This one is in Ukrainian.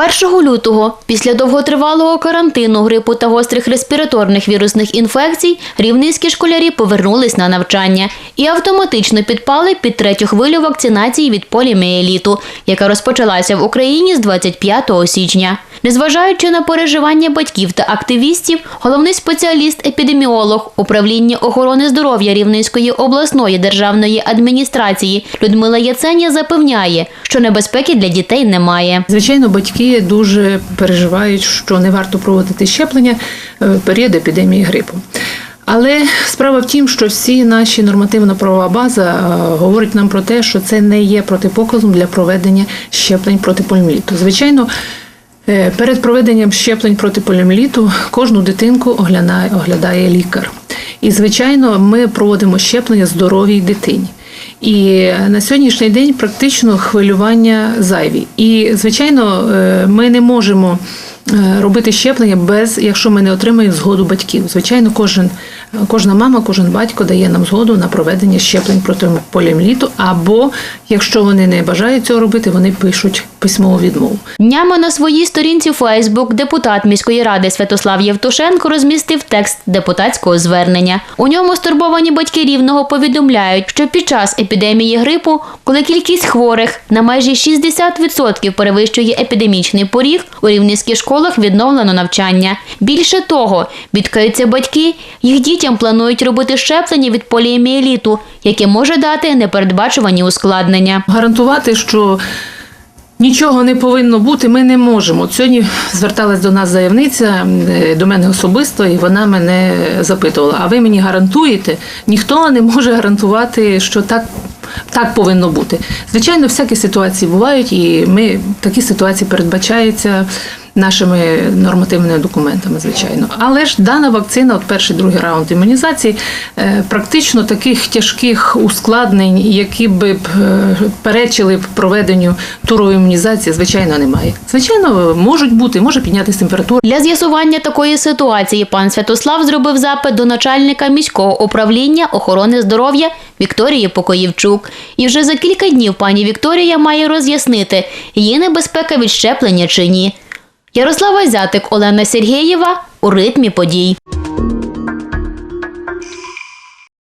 1 лютого, після довготривалого карантину, грипу та гострих респіраторних вірусних інфекцій, рівненські школярі повернулись на навчання і автоматично підпали під третю хвилю вакцинації від поліміеліту, яка розпочалася в Україні з 25 січня. Незважаючи на переживання батьків та активістів, головний спеціаліст-епідеміолог управління охорони здоров'я Рівненської обласної державної адміністрації Людмила Яценія запевняє, що небезпеки для дітей немає. Звичайно, батьки дуже переживають, що не варто проводити щеплення е, в період епідемії грипу. Але справа в тім, що всі наші нормативно-правова база е, говорить нам про те, що це не є протипоказом для проведення щеплень проти поліоміеліту. Звичайно, е, перед проведенням щеплень проти поліоміеліту кожну дитинку оглядає, оглядає лікар. І, звичайно, ми проводимо щеплення здоровій дитині. І на сьогоднішній день практично хвилювання зайві. І, звичайно, е, ми не можемо е, робити щеплення без, якщо ми не отримаємо згоду батьків. Звичайно, кожен, кожна мама, кожен батько дає нам згоду на проведення щеплень проти поліоміеліту, або якщо вони не бажають цього робити, вони пишуть письмову відмову. Днями на своїй сторінці Фейсбук депутат міської ради Святослав Євтушенко розмістив текст депутатського звернення. У ньому стурбовані батьки рівного повідомляють, що під час епідемії грипу, коли кількість хворих на майже 60% перевищує епідемічний поріг, у рівненських школах відновлено навчання. Більше того, бідкаються батьки, їх дітям планують робити щеплення від поліоміеліту, яке може дати непередбачувані ускладнення. Гарантувати, що нічого не повинно бути, ми не можемо. От Сьогодні зверталась до нас заявниця е, до мене особисто, і вона мене запитувала: а ви мені гарантуєте? Ніхто не може гарантувати, що так. Так повинно бути. Звичайно, всякі ситуації бувають, і ми такі ситуації передбачаються нашими нормативними документами, звичайно. Але ж дана вакцина, от перший другий раунд імунізації, е, практично таких тяжких ускладнень, які б е, перечили б проведенню турової імунізації, звичайно, немає. Звичайно, можуть бути, може піднятися температура. Для з'ясування такої ситуації пан Святослав зробив запит до начальника міського управління охорони здоров'я Вікторії Покоївчук. І вже за кілька днів пані Вікторія має роз'яснити, є небезпека від щеплення чи ні. Ярослава Зятик, Олена Сергєєва у ритмі подій.